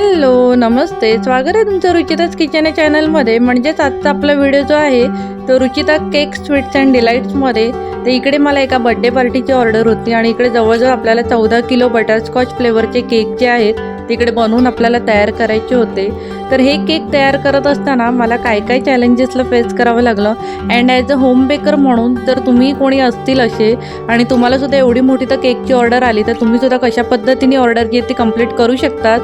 Hello नमस्ते. स्वागत आहे तुमचं रुचिताच किचन या चॅनलमध्ये. म्हणजेच आजचा आपला व्हिडिओ जो आहे तो रुचिता केक स्वीट्स अँड डिलाईट्समध्ये तर इकडे मला एका बड्डे पार्टीची ऑर्डर होती आणि इकडे जवळजवळ आपल्याला चौदा किलो बटरस्कॉच फ्लेवरचे केक जे आहेत तिकडे बनवून आपल्याला तयार करायचे होते. तर हे केक तयार करत असताना मला काय काय चॅलेंजेसला फेस करावं लागलं? And as a home baker म्हणून तर तुम्ही कोणी असतील असे आणि तुम्हाला सुद्धा एवढी मोठी तर केकची ऑर्डर आली तर तुम्ही सुद्धा कशा पद्धतीने ऑर्डर जी ती कंप्लीट करू शकतात?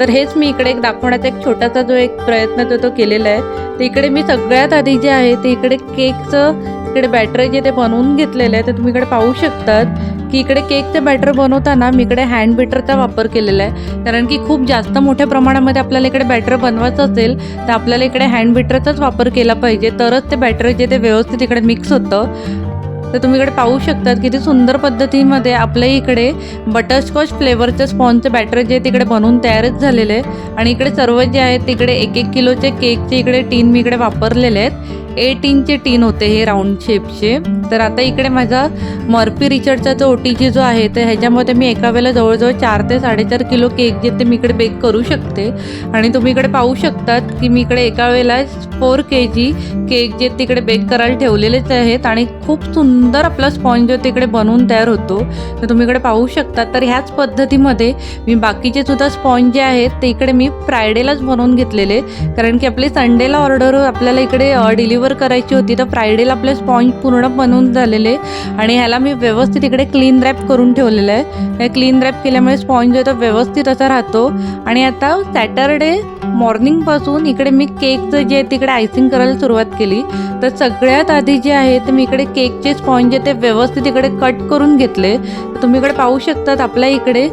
तर हेच मी इकडे एक दाखवण्याचा एक छोटासा जो एक प्रयत्न तो तो केलेला आहे. तर इकडे मी सगळ्यात आधी जे आहे ते इकडे केकचं इकडे बॅटर जे ते बनवून घेतलेलं आहे ते तुम्ही इकडे पाहू शकतात. की इकडे केकचं बॅटर बनवताना मी इकडे हँड बीटरचा वापर केलेला आहे. कारण की खूप जास्त मोठ्या प्रमाणामध्ये आपल्याला इकडे बॅटर बनवायचं असेल तर आपल्याला इकडे हँड बीटरचाच वापर केला पाहिजे. तरच ते बॅटर जे ते व्यवस्थित इकडे मिक्स होतं. तर तुम्ही इकडे पाहू शकतात किती सुंदर पद्धतीमध्ये आपल्या इकडे बटरस्कॉच फ्लेवरचं स्पॉनचं बॅटर जे तिकडे बनवून तयारच झालेलं आहे आणि इकडे सर्व जे आहेत तिकडे एक एक किलोचे केकचे इकडे टीन मी इकडे वापरलेले आहेत. एट इंचचे टीन होते हे राऊंड शेपचे. तर आता इकडे माझा मर्फी रिचर्डचा जो ओ टी जी जो आहे तर ह्याच्यामध्ये मी एका वेळेला जवळजवळ चार ते साडेचार किलो केक जे ते मी इकडे बेक करू शकते. आणि तुम्ही इकडे पाहू शकतात की मी इकडे एका वेळेला फोर के जी केक जे तिकडे बेक करायला ठेवलेलेच आहेत आणि खूप सुंदर आपला स्पॉन्ज जो तिकडे बनवून तयार होतो. तर तुम्ही इकडे पाहू शकता तर ह्याच पद्धतीमध्ये मी बाकीचे सुद्धा स्पॉन्ज जे आहेत ते इकडे मी फ्रायडेलाच बनवून घेतलेले. कारण की आपली संडेला ऑर्डर आपल्याला इकडे डिलिव्हर करायची होती तर फ्रायडेला आपले स्पॉन्ज पूर्ण बनवून झालेले. आणि ह्याला मी व्यवस्थित इकडे क्लीन रॅप करून ठेवलेलं आहे. हे क्लीन रॅप केल्यामुळे स्पॉन्ज जो तो व्यवस्थित असा राहतो. आणि आता सॅटरडे मॉर्निंगपासून इकडे मी केकचं जे आहे तिकडे आयसिंग करायला सुरुवात केली. तर सगळ्यात आधी जे आहे ते मी इकडे केकचे स्पॉन्ज जे ते व्यवस्थित इकडे कट करून घेतले. तर तुम्ही इकडे पाहू शकतात आपल्या इकडे.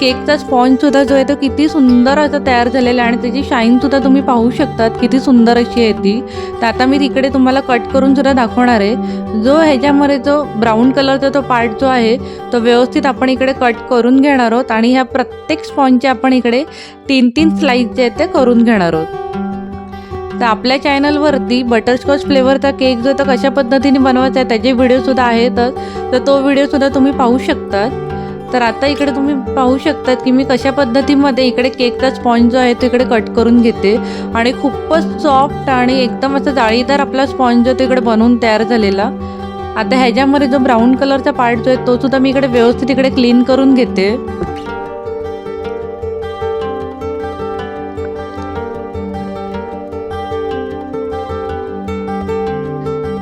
केकचा स्पॉन्जसुद्धा जो आहे तो किती सुंदर असा तयार झालेला आहे आणि त्याची शाईनसुद्धा तुम्ही पाहू शकतात किती सुंदर अशी आहे ती. तर आता मी तिकडे तुम्हाला कट करून सुद्धा दाखवणार आहे. जो ह्याच्यामध्ये जो ब्राऊन कलरचा तो पार्ट जो आहे तो व्यवस्थित आपण इकडे कट करून घेणार आहोत आणि ह्या प्रत्येक स्पॉन्जचे आपण इकडे तीन तीन स्लाईस जे आहेत ते करून घेणार आहोत. तर आपल्या चॅनलवरती बटरस्कॉच फ्लेवरचा केक जो तर कशा पद्धतीने बनवायचा आहे त्याचे व्हिडिओसुद्धा आहेतच तर तो व्हिडिओसुद्धा तुम्ही पाहू शकतात. तर आता इकडे तुम्ही पाहू शकतात की मी कशा पद्धतीमध्ये इकडे केकचा स्पॉन्ज जो आहे तो इकडे कट करून घेते. आणि खूपच सॉफ्ट आणि एकदम असा जाळीदार आपला स्पॉन्ज जो तो इकडे बनवून तयार झालेला. आता ह्याच्यामध्ये जो ब्राऊन कलरचा पार्ट जो आहे तो सुद्धा मी इकडे व्यवस्थित इकडे क्लीन करून घेते.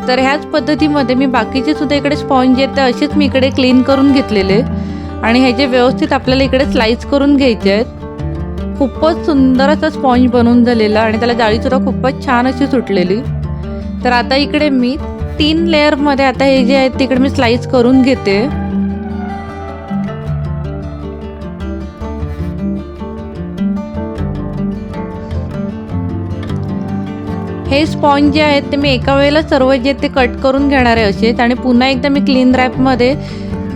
तर ह्याच पद्धतीमध्ये मी बाकीचे सुद्धा इकडे स्पॉन्ज आहेत ते असेच मी इकडे क्लीन करून घेतलेले. आणि ह्याचे व्यवस्थित आपल्याला इकडे स्लाईस करून घ्यायचे आहेत खूपच सुंदर असा स्पॉन्ज बनवून झालेला आणि त्याला जाळीसुद्धा खूपच छान अशी सुटलेली. तर आता इकडे मी तीन लेअरमध्ये आता हे जे आहेत तिकडे मी स्लाईस करून घेते. हे स्पॉन्ज जे आहेत ते मी एका वेळेला सर्व जे ते कट करून घेणार आहे असेच आणि पुन्हा एकदा मी क्लीन रॅपमध्ये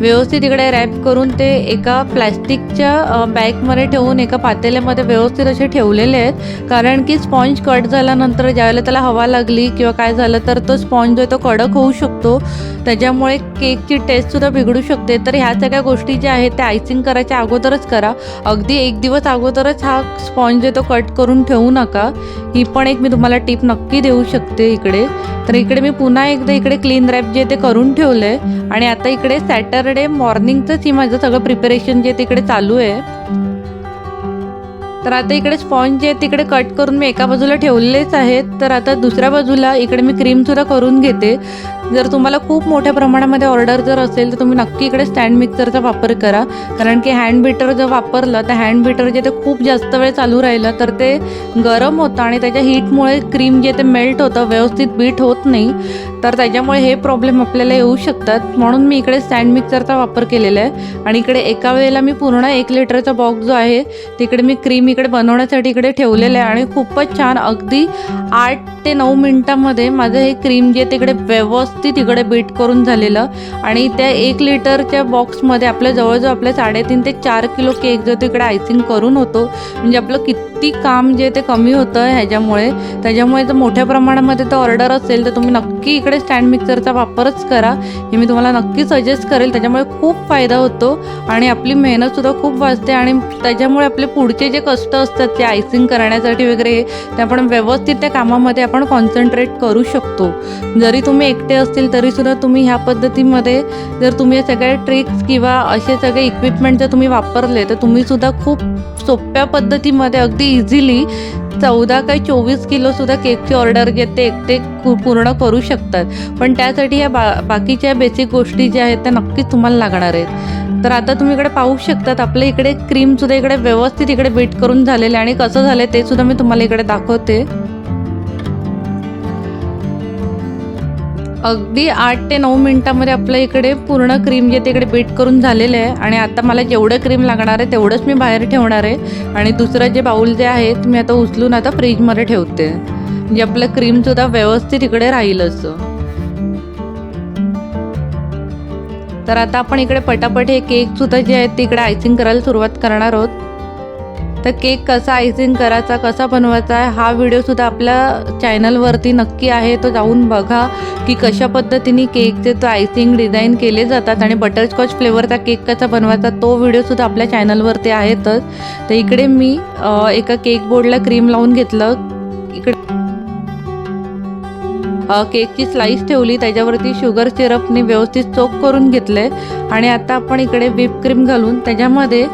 व्यवस्थित इकडे रॅप करून ते एका प्लॅस्टिकच्या बॅगमध्ये ठेवून एका पातेल्यामध्ये व्यवस्थित असे ठेवलेले आहेत. कारण की स्पॉन्ज कट झाल्यानंतर ज्यावेळेला त्याला हवा लागली किंवा काय झालं तर तो स्पॉन्ज जो आहे तो कडक होऊ शकतो. त्याच्यामुळे केकची टेस्टसुद्धा बिघडू शकते. तर ह्या सगळ्या गोष्टी ज्या आहेत त्या आयसिंग करायच्या अगोदरच करा. अगदी एक दिवस अगोदरच हा स्पॉन्ज जो आहे तो कट करून ठेवू नका. ही पण एक मी तुम्हाला टिप नक्की देऊ शकते इकडे. तर इकडे मी पुन्हा एकदा इकडे क्लीन रॅप जे ते करून ठेवलं आहे आणि आता इकडे सॅटर सॅटरडे मॉर्निंगचंच ही माझं सगळं प्रिपरेशन जे तिकडे चालू आहे. तर आता इकडे स्पॉन्ज जे तिकडे कट करून मी एका बाजूला ठेवलेलेच आहेत. तर आता दुसऱ्या बाजूला इकडे मी क्रीमसुद्धा करून घेते. जर तुम्हाला खूप मोठ्या प्रमाणामध्ये ऑर्डर जर असेल तर तुम्ही नक्की इकडे स्टँड मिक्सरचा वापर करा. कारण की हँड बीटर जर वापरलं तर हँड बीटर जे ते खूप जास्त वेळ चालू राहिलं तर ते गरम होतं आणि त्याच्या हीटमुळे क्रीम जे ते मेल्ट होतं व्यवस्थित बीट होत नाही. तर त्याच्यामुळे हे प्रॉब्लेम आपल्याला येऊ शकतात. म्हणून मी इकडे स्टँड मिक्सरचा वापर केलेला आहे. आणि इकडे एका वेळेला मी पूर्ण एक लिटरचा बॉक्स जो आहे तिकडे मी क्रीम इकडे बनवण्यासाठी इकडे ठेवलेलं आहे. आणि खूपच छान अगदी आठ ते नऊ मिनटामध्ये माझं हे क्रीम जे तिकडे व्यवस्थित इकडे बीट करून झालेलं. आणि त्या एक लिटरच्या बॉक्समध्ये आपल्या जवळजवळ आपल्या साडेतीन ते चार किलो केक जो तिकडे आयसिंग करून होतो. म्हणजे आपलं किती किती काम जे ते कमी होतं ह्याच्यामुळे. त्याच्यामुळे जर मोठ्या प्रमाणामध्ये तर ऑर्डर असेल तर तुम्ही नक्की इकडे स्टँड मिक्सरचा वापरच करा. हे मी तुम्हाला नक्की सजेस्ट करेल. त्याच्यामुळे खूप फायदा होतो आणि आपली मेहनतसुद्धा खूप वाचते आणि त्याच्यामुळे आपले पुढचे जे कष्ट असतात ते आयसिंग करण्यासाठी वगैरे ते आपण व्यवस्थित त्या कामामध्ये आपण कॉन्सन्ट्रेट करू शकतो. जरी तुम्ही एकटे असतील तरीसुद्धा तुम्ही ह्या पद्धतीमध्ये जर तुम्ही या सगळ्या ट्रिक्स किंवा असे सगळे इक्विपमेंट जर तुम्ही वापरले तर तुम्हीसुद्धा खूप सोप्या पद्धतीमध्ये अगदी इझिली चौदा काही चोवीस किलोसुद्धा केकची ऑर्डर घेते एकटे पूर्ण करू शकतात. पण त्यासाठी या बा बाकीच्या बेसिक गोष्टी ज्या आहेत त्या नक्कीच तुम्हाला लागणार आहेत. तर आता तुम्ही इकडे पाहू शकतात आपल्या इकडे क्रीमसुद्धा इकडे व्यवस्थित इकडे बीट करून झालेले आणि कसं झालं ते सुद्धा मी तुम्हाला इकडे दाखवते. अगदी आठ ते नऊ मिनटामध्ये आपल्या इकडे पूर्ण क्रीम जे तिकडे बीट करून झालेलं आहे. आणि आता मला जेवढं क्रीम लागणार आहे तेवढंच मी बाहेर ठेवणार आहे. आणि दुसरं जे बाऊल जे आहे ते मी आता उचलून आता फ्रीजमध्ये ठेवते. म्हणजे आपलं क्रीमसुद्धा व्यवस्थित इकडे राहील असं तर आता आपण इकडे पटापट हे केकसुद्धा जे आहेत ते इकडे आयसिंग करायला सुरुवात करणार आहोत. तर केक कसा आयसिंग करायचा कसा बनवायचा आहे हा व्हिडिओसुद्धा आपल्या चॅनलवरती नक्की आहे. तो जाऊन बघा की कशा पद्धतीने केकचे तो आयसिंग डिझाईन केले जातात आणि बटरस्कॉच फ्लेवरचा केक कसा बनवायचा तो व्हिडिओसुद्धा आपल्या चॅनलवरती आहेतच. तर इकडे मी एका केक बोर्डला क्रीम लावून घेतलं. इकडे केकची स्लाईस ठेवली त्याच्यावरती शुगर सिरपने व्यवस्थित चोक करून घेतले. आणि आता आपण इकडे व्हिप क्रीम घालून त्याच्यामध्ये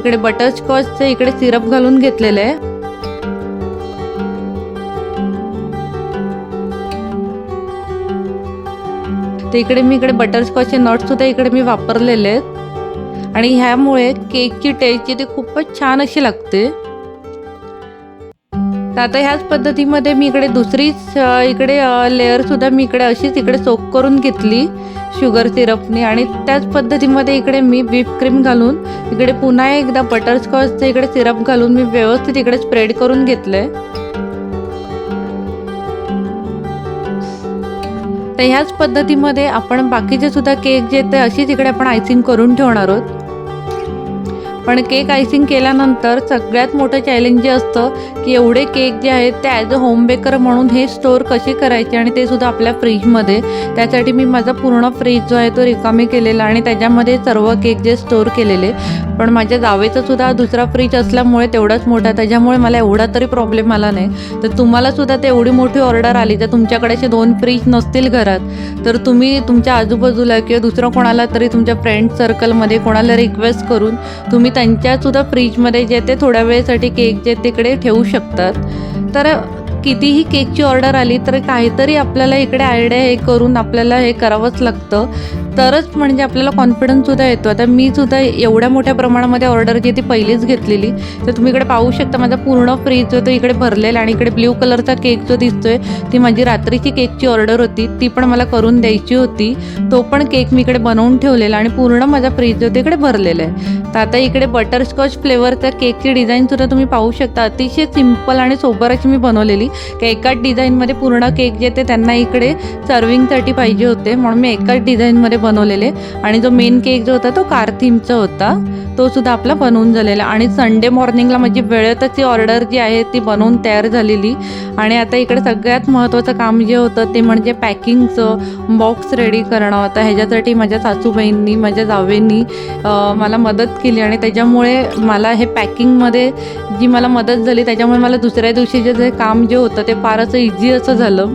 इकडे बटरस्कॉचचं इकडे सिरप घालून घेतलेलं आहे. तर इकडे मी इकडे बटरस्कॉचचे नटसुद्धा इकडे मी वापरलेले आहेत. आणि ह्यामुळे केकची टेस्ट जी ती खूपच छान अशी लागते. तर आता ह्याच पद्धतीमध्ये मी इकडे दुसरीच इकडे लेअरसुद्धा मी इकडे अशीच इकडे सोक करून घेतली शुगर सिरपनी आणि त्याच पद्धतीमध्ये इकडे मी व्हिप क्रीम घालून इकडे पुन्हा एकदा बटरस्कॉचचं इकडे सिरप घालून मी व्यवस्थित इकडे स्प्रेड करून घेतलंय. तर ह्याच पद्धतीमध्ये आपण बाकीचे सुद्धा केक जे आहेत ते अशीच इकडे आपण आयसिंग करून ठेवणार आहोत. पण केक आयसिंग केल्यानंतर सगळ्यात मोठं चॅलेंज जे असतं की एवढे केक जे आहेत ते ॲज अ होम बेकर म्हणून हे स्टोअर कसे करायचे आणि ते सुद्धा आपल्या फ्रीजमध्ये त्यासाठी मी माझा पूर्ण फ्रीज जो आहे तो रिकामी केलेला आणि त्याच्यामध्ये सर्व केक जे स्टोअर केलेले. पण माझ्या जावेचा सुद्धा दुसरा फ्रीज असल्यामुळे तेवढाच मोठा त्याच्यामुळे मला एवढा तरी प्रॉब्लेम आला नाही. तर तुम्हाला सुद्धा ते एवढी मोठी ऑर्डर आली तर तुमच्याकडे असे दोन फ्रीज नसतील घरात. तर तुम्ही तुमच्या आजूबाजूला किंवा दुसरं कोणाला तरी तुमच्या फ्रेंड सर्कलमध्ये कोणाला रिक्वेस्ट करून तुम्ही त्यांच्यासुद्धा फ्रीजमध्ये जे ते थोड्या वेळेसाठी केक जे तिकडे ठेवू शकतात. तर कितीही केकची ऑर्डर आली तर काहीतरी आपल्याला इकडे आयडिया हे करून आपल्याला हे करावंच लागतं. तरच म्हणजे आपल्याला कॉन्फिडन्ससुद्धा येतो. आता मी सुद्धा एवढ्या मोठ्या प्रमाणामध्ये ऑर्डर जी ती पहिलीच घेतलेली. तर तुम्ही इकडे पाहू शकता माझा पूर्ण फ्रीज जो तो इकडे भरलेला आणि इकडे ब्ल्यू कलरचा केक जो दिसतोय ती माझी रात्रीची केकची ऑर्डर होती. ती पण मला करून द्यायची होती. तो पण केक मी इकडे बनवून ठेवलेला आणि पूर्ण माझा फ्रीज जो तो इकडे भरलेला आहे. तर आता इकडे बटरस्कॉच फ्लेवरचा केकची डिझाईनसुद्धा तुम्ही पाहू शकता. अतिशय सिंपल आणि सोबर अशी मी बनवलेली. की एकाच डिझाईनमध्ये पूर्ण केक जे ते त्यांना इकडे सर्विंगसाठी पाहिजे होते म्हणून मी एकाच डिझाईनमध्ये बनवलेले. आणि जो मेन केक जो होता तो कार थीमचा होता. तो सुद्धा आपला बनवून झालेला. आणि संडे मॉर्निंगला माझी वेळेतच ती ऑर्डर जी आहे ती बनवून तयार झालेली. आणि आता इकडे सगळ्यात महत्त्वाचं काम जे होतं ते म्हणजे पॅकिंगचं बॉक्स रेडी करणं. होतं ह्याच्यासाठी माझ्या सासूबाईंनी माझ्या जावेंनी मला मदत केली. आणि त्याच्यामुळे मला हे पॅकिंगमध्ये जी मला मदत झाली त्याच्यामुळे मला दुसऱ्या दिवशी जे काम जे होतं ते फार असं इझी असं झालं.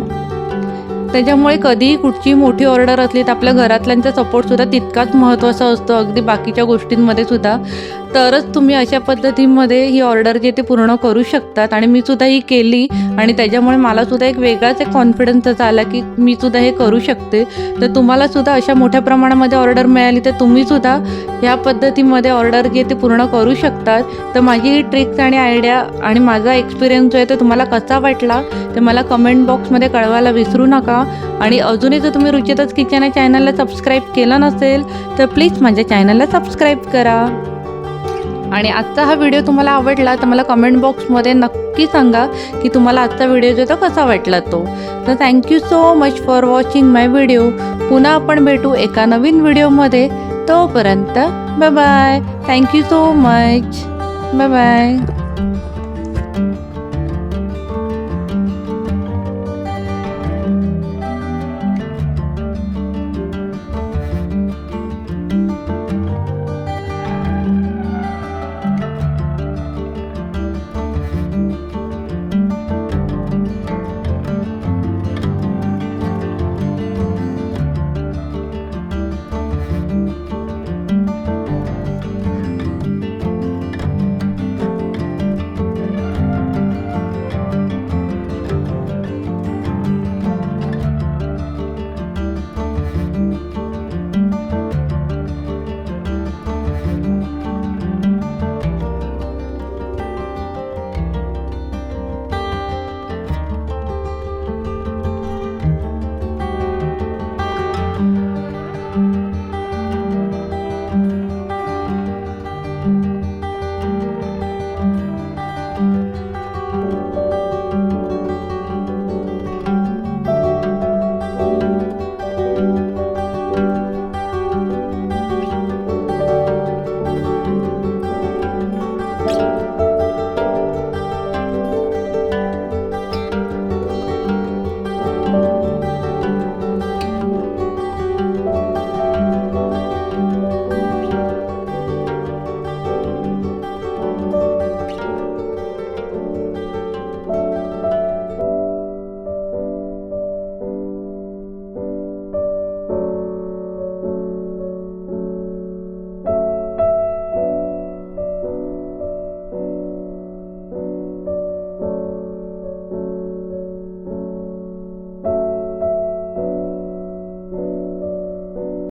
त्याच्यामुळे कधीही कुठची मोठी ऑर्डर असली तर आपल्या घरातल्यांचा सपोर्टसुद्धा तितकाच महत्त्वाचा असतो. अगदी बाकीच्या गोष्टींमध्ये सुद्धा. तरच तुम्ही अशा पद्धतीमध्ये ही ऑर्डर जी ते पूर्ण करू शकतात. आणि मी सुद्धा ही केली. आणि त्याच्यामुळे मला सुद्धा एक वेगळाच एक कॉन्फिडन्स आला की मी सुद्धा हे करू शकते. तर तुम्हाला सुद्धा अशा मोठ्या प्रमाणामध्ये ऑर्डर मिळाली तर तुम्ही सुद्धा ह्या पद्धतीमध्ये ऑर्डर जे ते पूर्ण करू शकतात. तर माझी ही ट्रिक्स आणि आयडिया आणि माझा एक्सपिरियन्स जो आहे तो तुम्हाला कसा वाटला ते मला कमेंट बॉक्समध्ये कळवायला विसरू नका. आणि अजूनही जर तुम्ही रुचितच किचन या चॅनलला सबस्क्राईब केलं नसेल तर प्लीज माझ्या चॅनलला सबस्क्राईब करा. आणि आजचा हा व्हिडिओ तुम्हाला आवडला तर मला कमेंट बॉक्समध्ये नक्की सांगा की तुम्हाला आजचा व्हिडिओ जो तो कसा वाटला तो. तर thank you so much for watching my video पुन्हा आपण भेटू एका नवीन व्हिडिओमध्ये तोपर्यंत bye bye thank you so much bye bye